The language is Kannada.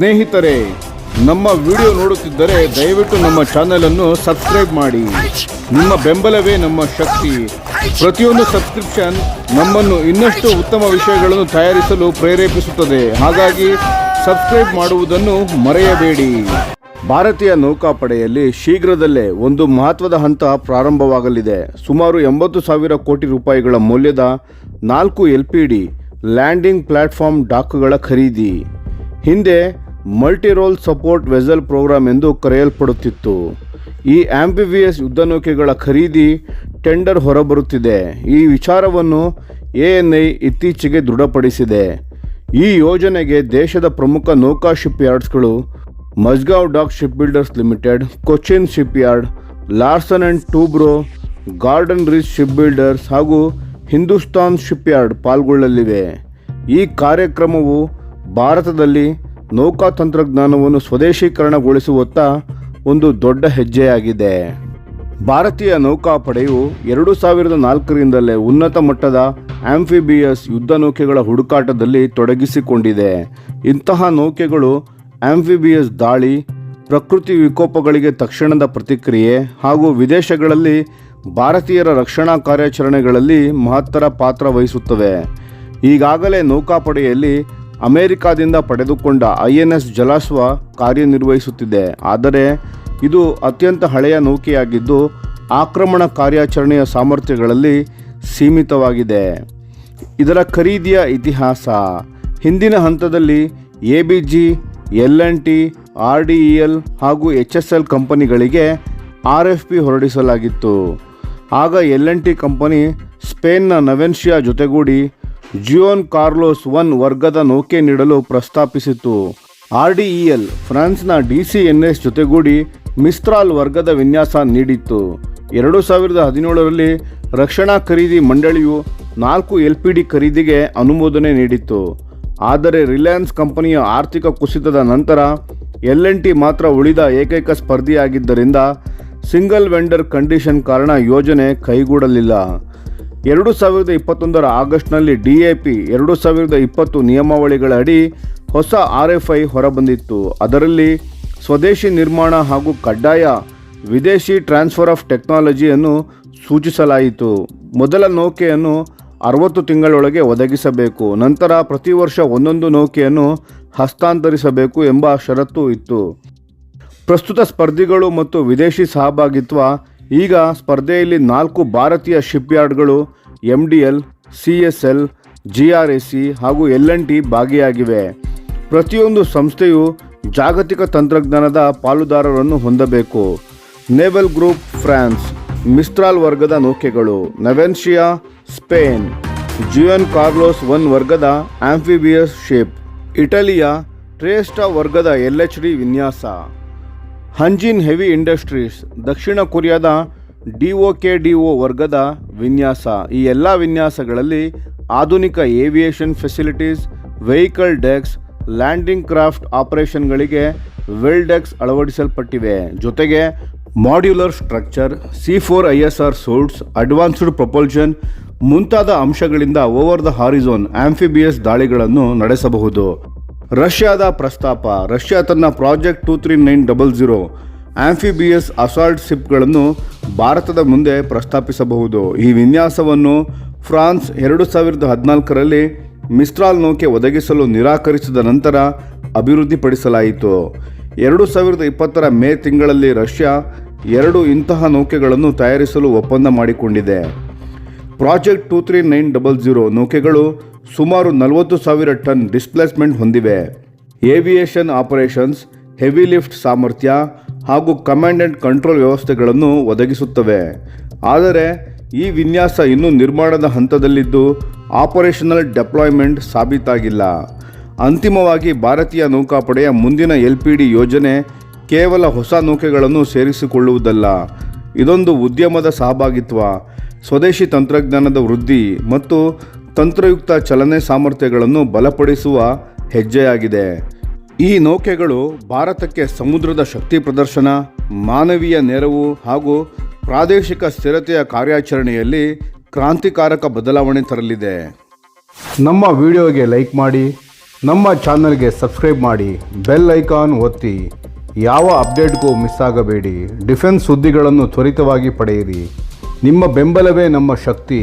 ಸ್ನೇಹಿತರೆ, ನಮ್ಮ ವಿಡಿಯೋ ನೋಡುತ್ತಿದ್ದರೆ ದಯವಿಟ್ಟು ನಮ್ಮ ಚಾನೆಲ್ ಅನ್ನು ಸಬ್ಸ್ಕ್ರೈಬ್ ಮಾಡಿ. ನಿಮ್ಮ ಬೆಂಬಲವೇ ನಮ್ಮ ಶಕ್ತಿ. ಪ್ರತಿಯೊಂದು ಸಬ್ಸ್ಕ್ರಿಪ್ಷನ್ ನಮ್ಮನ್ನು ಇನ್ನಷ್ಟು ಉತ್ತಮ ವಿಷಯಗಳನ್ನು ತಯಾರಿಸಲು ಪ್ರೇರೇಪಿಸುತ್ತದೆ. ಹಾಗಾಗಿ ಸಬ್ಸ್ಕ್ರೈಬ್ ಮಾಡುವುದನ್ನು ಮರೆಯಬೇಡಿ. ಭಾರತೀಯ ನೌಕಾಪಡೆಯಲ್ಲಿ ಶೀಘ್ರದಲ್ಲೇ ಒಂದು ಮಹತ್ವದ ಹಂತ ಪ್ರಾರಂಭವಾಗಲಿದೆ. ಸುಮಾರು ಎಂಬತ್ತು ಸಾವಿರ ಕೋಟಿ ರೂಪಾಯಿಗಳ ಮೌಲ್ಯದ ನಾಲ್ಕು L P D landing platform ಡಾಕ್ಗಳ ಖರೀದಿ. ಹಿಂದೆ multi role support vessel program ಎಂದು ಕರೆಯಲ್ಪಡುತ್ತಿತ್ತು. ಈ ಆಂಬಿವಿಯಸ್ ಯುದ್ಧ ನೌಕೆಗಳ ಖರೀದಿ ಟೆಂಡರ್ ಹೊರಬರುತ್ತಿದೆ. ಈ ವಿಚಾರವನ್ನು ಎ ಎನ್ ಐ ಇತ್ತೀಚೆಗೆ ದೃಢಪಡಿಸಿದೆ. ಈ ಯೋಜನೆಗೆ ದೇಶದ ಪ್ರಮುಖ ನೌಕಾ ship ಯಾರ್ಡ್ಸ್ಗಳು Mazagon dock ship builders limited, Cochin ship yard Larsen and Toubro, Garden Reach ship builders ಹಾಗೂ ಹಿಂದೂಸ್ತಾನ್ ಶಿಪ್ ಯಾರ್ಡ್ ಪಾಲ್ಗೊಳ್ಳಲಿವೆ. ಈ ಕಾರ್ಯಕ್ರಮವು ಭಾರತದಲ್ಲಿ ನೌಕಾ ತಂತ್ರಜ್ಞಾನವನ್ನು ಸ್ವದೇಶೀಕರಣಗೊಳಿಸುವತ್ತ ಒಂದು ದೊಡ್ಡ ಹೆಜ್ಜೆಯಾಗಿದೆ. ಭಾರತೀಯ ನೌಕಾಪಡೆಯು ಎರಡು ಸಾವಿರದ ನಾಲ್ಕರಿಂದಲೇ ಉನ್ನತ ಮಟ್ಟದ ಆಂಫಿಬಿಯಸ್ ಯುದ್ಧ ನೌಕೆಗಳ ಹುಡುಕಾಟದಲ್ಲಿ ತೊಡಗಿಸಿಕೊಂಡಿದೆ. ಇಂತಹ ನೌಕೆಗಳು ಆಂಫಿಬಿಯಸ್ ದಾಳಿ, ಪ್ರಕೃತಿ ವಿಕೋಪಗಳಿಗೆ ತಕ್ಷಣದ ಪ್ರತಿಕ್ರಿಯೆ ಹಾಗೂ ವಿದೇಶಗಳಲ್ಲಿ ಭಾರತೀಯರ ರಕ್ಷಣಾ ಕಾರ್ಯಾಚರಣೆಗಳಲ್ಲಿ ಮಹತ್ತರ ಪಾತ್ರ ವಹಿಸುತ್ತವೆ. ಈಗಾಗಲೇ ನೌಕಾಪಡೆಯಲ್ಲಿ ಅಮೆರಿಕಾದಿಂದ ಪಡೆದುಕೊಂಡ ಐ ಎನ್ ಎಸ್ ಜಲಾಶ್ವ ಕಾರ್ಯನಿರ್ವಹಿಸುತ್ತಿದೆ. ಆದರೆ ಇದು ಅತ್ಯಂತ ಹಳೆಯ ನೌಕೆಯಾಗಿದ್ದು, ಆಕ್ರಮಣ ಕಾರ್ಯಾಚರಣೆಯ ಸಾಮರ್ಥ್ಯಗಳಲ್ಲಿ ಸೀಮಿತವಾಗಿದೆ. ಇದರ ಖರೀದಿಯ ಇತಿಹಾಸ. ಹಿಂದಿನ ಹಂತದಲ್ಲಿ A B G, L N T, R D E L ಹಾಗೂ ಎಚ್ ಎಸ್ ಎಲ್ ಕಂಪನಿಗಳಿಗೆ ಆರ್ ಎಫ್ ಪಿ ಹೊರಡಿಸಲಾಗಿತ್ತು. ಆಗ ಎಲ್ ಎನ್ ಟಿ ಕಂಪನಿ ಸ್ಪೇನ್ನ ನವೆನ್ಷಿಯಾ ಜೊತೆಗೂಡಿ ಜಿಯೋನ್ ಕಾರ್ಲೋಸ್ ಒನ್ ವರ್ಗದ ನೌಕೆ ನೀಡಲು ಪ್ರಸ್ತಾಪಿಸಿತು ಆರ್ ಡಿ ಇ ಎಲ್ ಫ್ರಾನ್ಸ್ನ ಡಿ ಸಿ ಎನ್ ಎಸ್ ಜೊತೆಗೂಡಿ ಮಿಸ್ತ್ರಾಲ್ ವರ್ಗದ ವಿನ್ಯಾಸ ನೀಡಿತ್ತು. ಎರಡು ಸಾವಿರದ ಹದಿನೇಳರಲ್ಲಿ ರಕ್ಷಣಾ ಖರೀದಿ ಮಂಡಳಿಯು ನಾಲ್ಕು ಎಲ್ ಪಿ ಡಿ ಖರೀದಿಗೆ ಅನುಮೋದನೆ ನೀಡಿತ್ತು. ಆದರೆ ರಿಲಯನ್ಸ್ ಕಂಪನಿಯ ಆರ್ಥಿಕ ಕುಸಿತದ ನಂತರ ಎಲ್ ಎನ್ ಟಿ ಮಾತ್ರ ಉಳಿದ ಏಕೈಕ ಸ್ಪರ್ಧಿಯಾಗಿದ್ದರಿಂದ ಸಿಂಗಲ್ ವೆಂಡರ್ ಕಂಡೀಷನ್ ಕಾರಣ ಯೋಜನೆ ಕೈಗೂಡಲಿಲ್ಲ. ಎರಡು ಸಾವಿರದ ಇಪ್ಪತ್ತೊಂದರ ಆಗಸ್ಟ್ನಲ್ಲಿ ಡಿ ಎ ಪಿ ಎರಡು ಸಾವಿರದ ಇಪ್ಪತ್ತು ನಿಯಮಾವಳಿಗಳ ಅಡಿ ಹೊಸ ಆರ್ ಎಫ್ ಐ ಹೊರಬಂದಿತ್ತು. ಅದರಲ್ಲಿ ಸ್ವದೇಶಿ ನಿರ್ಮಾಣ ಹಾಗೂ ಕಡ್ಡಾಯ ವಿದೇಶಿ ಟ್ರಾನ್ಸ್ಫರ್ ಆಫ್ ಟೆಕ್ನಾಲಜಿಯನ್ನು ಸೂಚಿಸಲಾಯಿತು. ಮೊದಲ ನೌಕೆಯನ್ನು ಅರವತ್ತು ತಿಂಗಳೊಳಗೆ ಒದಗಿಸಬೇಕು. ನಂತರ ಪ್ರತಿ ವರ್ಷ ಒಂದೊಂದು ನೌಕೆಯನ್ನು ಹಸ್ತಾಂತರಿಸಬೇಕು ಎಂಬ ಷರತ್ತು ಇತ್ತು. ಪ್ರಸ್ತುತ ಸ್ಪರ್ಧಿಗಳು ಮತ್ತು ವಿದೇಶಿ ಸಹಭಾಗಿತ್ವ ಈಗ ಸ್ಪರ್ಧೆಯಲ್ಲಿ ನಾಲ್ಕು ಭಾರತೀಯ ಶಿಪ್ಯಾರ್ಡ್ಗಳು M D L C S L G R S C ಹಾಗೂ ಎಲ್ ಎನ್ ಟಿ ಭಾಗಿಯಾಗಿವೆ. ಪ್ರತಿಯೊಂದು ಸಂಸ್ಥೆಯು ಜಾಗತಿಕ ತಂತ್ರಜ್ಞಾನದ ಪಾಲುದಾರರನ್ನು ಹೊಂದಬೇಕು. ನೇವಲ್ ಗ್ರೂಪ್ ಫ್ರಾನ್ಸ್ ಮಿಸ್ಟ್ರಾಲ್ ವರ್ಗದ ನೌಕೆಗಳು Navantia Spain, Juan Carlos one ವರ್ಗದ ಆಂಫಿಬಿಯಸ್ ಶಿಪ್, ಇಟಲಿಯ ಟ್ರೇಸ್ಟಾ ವರ್ಗದ ಎಲ್ ಎಚ್ ಡಿ ವಿನ್ಯಾಸ. ಹಂಜಿನ್ ಹೆವಿ ಇಂಡಸ್ಟ್ರೀಸ್, ದಕ್ಷಿಣ ಕೊರಿಯಾದ D O K D O ವರ್ಗದ ವಿನ್ಯಾಸ. ಈ ಎಲ್ಲ ವಿನ್ಯಾಸಗಳಲ್ಲಿ ಆಧುನಿಕ aviation facilities, vehicle decks, landing craft ಆಪರೇಷನ್ಗಳಿಗೆ well decks ಅಳವಡಿಸಲ್ಪಟ್ಟಿವೆ. ಜೊತೆಗೆ modular structure, C four I S R suites advanced propulsion ಮುಂತಾದ ಅಂಶಗಳಿಂದ ಓವರ್ ದ ಹಾರಿಝೋನ್ ಆಂಫಿಬಿಯಸ್ ದಾಳಿಗಳನ್ನು ನಡೆಸಬಹುದು. ರಷ್ಯಾದ ಪ್ರಸ್ತಾಪ, ರಷ್ಯಾ ತನ್ನ project two three nine double zero amphibious assault ಶಿಪ್ಗಳನ್ನು ಭಾರತದ ಮುಂದೆ ಪ್ರಸ್ತಾಪಿಸಬಹುದು. ಈ ವಿನ್ಯಾಸವನ್ನು ಫ್ರಾನ್ಸ್ ಎರಡು ಸಾವಿರದ ಹದಿನಾಲ್ಕರಲ್ಲಿ ಮಿಸ್ಟ್ರಾಲ್ ನೌಕೆ ಒದಗಿಸಲು ನಿರಾಕರಿಸಿದ ನಂತರ ಅಭಿವೃದ್ಧಿಪಡಿಸಲಾಯಿತು. ಎರಡು ಸಾವಿರದ ಇಪ್ಪತ್ತರ ಮೇ ತಿಂಗಳಲ್ಲಿ ರಷ್ಯಾ ಎರಡು ಇಂತಹ ನೌಕೆಗಳನ್ನು ತಯಾರಿಸಲು ಒಪ್ಪಂದ ಮಾಡಿಕೊಂಡಿದೆ. Project two three nine double zero ನೌಕೆಗಳು ಸುಮಾರು ನಲವತ್ತು ಸಾವಿರ ಟನ್ ಡಿಸ್ಪ್ಲೇಸ್ಮೆಂಟ್ ಹೊಂದಿವೆ. ಏವಿಯೇಷನ್ ಆಪರೇಷನ್ಸ್, ಹೆವಿ ಲಿಫ್ಟ್ ಸಾಮರ್ಥ್ಯ ಹಾಗೂ ಕಮಾಂಡ್ ಆ್ಯಂಡ್ ಕಂಟ್ರೋಲ್ ವ್ಯವಸ್ಥೆಗಳನ್ನು ಒದಗಿಸುತ್ತವೆ. ಆದರೆ, ಈ ವಿನ್ಯಾಸ ಇನ್ನೂ ನಿರ್ಮಾಣದ ಹಂತದಲ್ಲಿದ್ದು ಆಪರೇಷನಲ್ ಡೆಪ್ಲಾಯ್ಮೆಂಟ್ ಸಾಬೀತಾಗಿಲ್ಲ. ಅಂತಿಮವಾಗಿ ಭಾರತೀಯ ನೌಕಾಪಡೆಯ ಮುಂದಿನ ಎಲ್ ಪಿ ಡಿ ಯೋಜನೆ ಕೇವಲ ಹೊಸ ನೌಕೆಗಳನ್ನು ಸೇರಿಸಿಕೊಳ್ಳುವುದಲ್ಲ. ಇದೊಂದು ಉದ್ಯಮದ ಸಹಭಾಗಿತ್ವ, ಸ್ವದೇಶಿ ತಂತ್ರಜ್ಞಾನದ ವೃದ್ಧಿ ಮತ್ತು ತಂತ್ರಯುಕ್ತ ಚಲನೆ ಸಾಮರ್ಥ್ಯಗಳನ್ನು ಬಲಪಡಿಸುವ ಹೆಜ್ಜೆಯಾಗಿದೆ. ಈ ನೌಕೆಗಳು ಭಾರತಕ್ಕೆ ಸಮುದ್ರದ ಶಕ್ತಿ ಪ್ರದರ್ಶನ, ಮಾನವೀಯ ನೆರವು ಹಾಗೂ ಪ್ರಾದೇಶಿಕ ಸ್ಥಿರತೆಯ ಕಾರ್ಯಾಚರಣೆಯಲ್ಲಿ ಕ್ರಾಂತಿಕಾರಕ ಬದಲಾವಣೆ ತರಲಿದೆ. ನಮ್ಮ ವಿಡಿಯೋಗೆ ಲೈಕ್ ಮಾಡಿ, ನಮ್ಮ ಚಾನಲ್ಗೆ ಸಬ್ಸ್ಕ್ರೈಬ್ ಮಾಡಿ, ಬೆಲ್ ಐಕಾನ್ ಒತ್ತಿ. ಯಾವ ಅಪ್ಡೇಟ್ಗೂ ಮಿಸ್ ಆಗಬೇಡಿ. ಡಿಫೆನ್ಸ್ ಸುದ್ದಿಗಳನ್ನು ತ್ವರಿತವಾಗಿ ಪಡೆಯಿರಿ. ನಿಮ್ಮ ಬೆಂಬಲವೇ ನಮ್ಮ ಶಕ್ತಿ.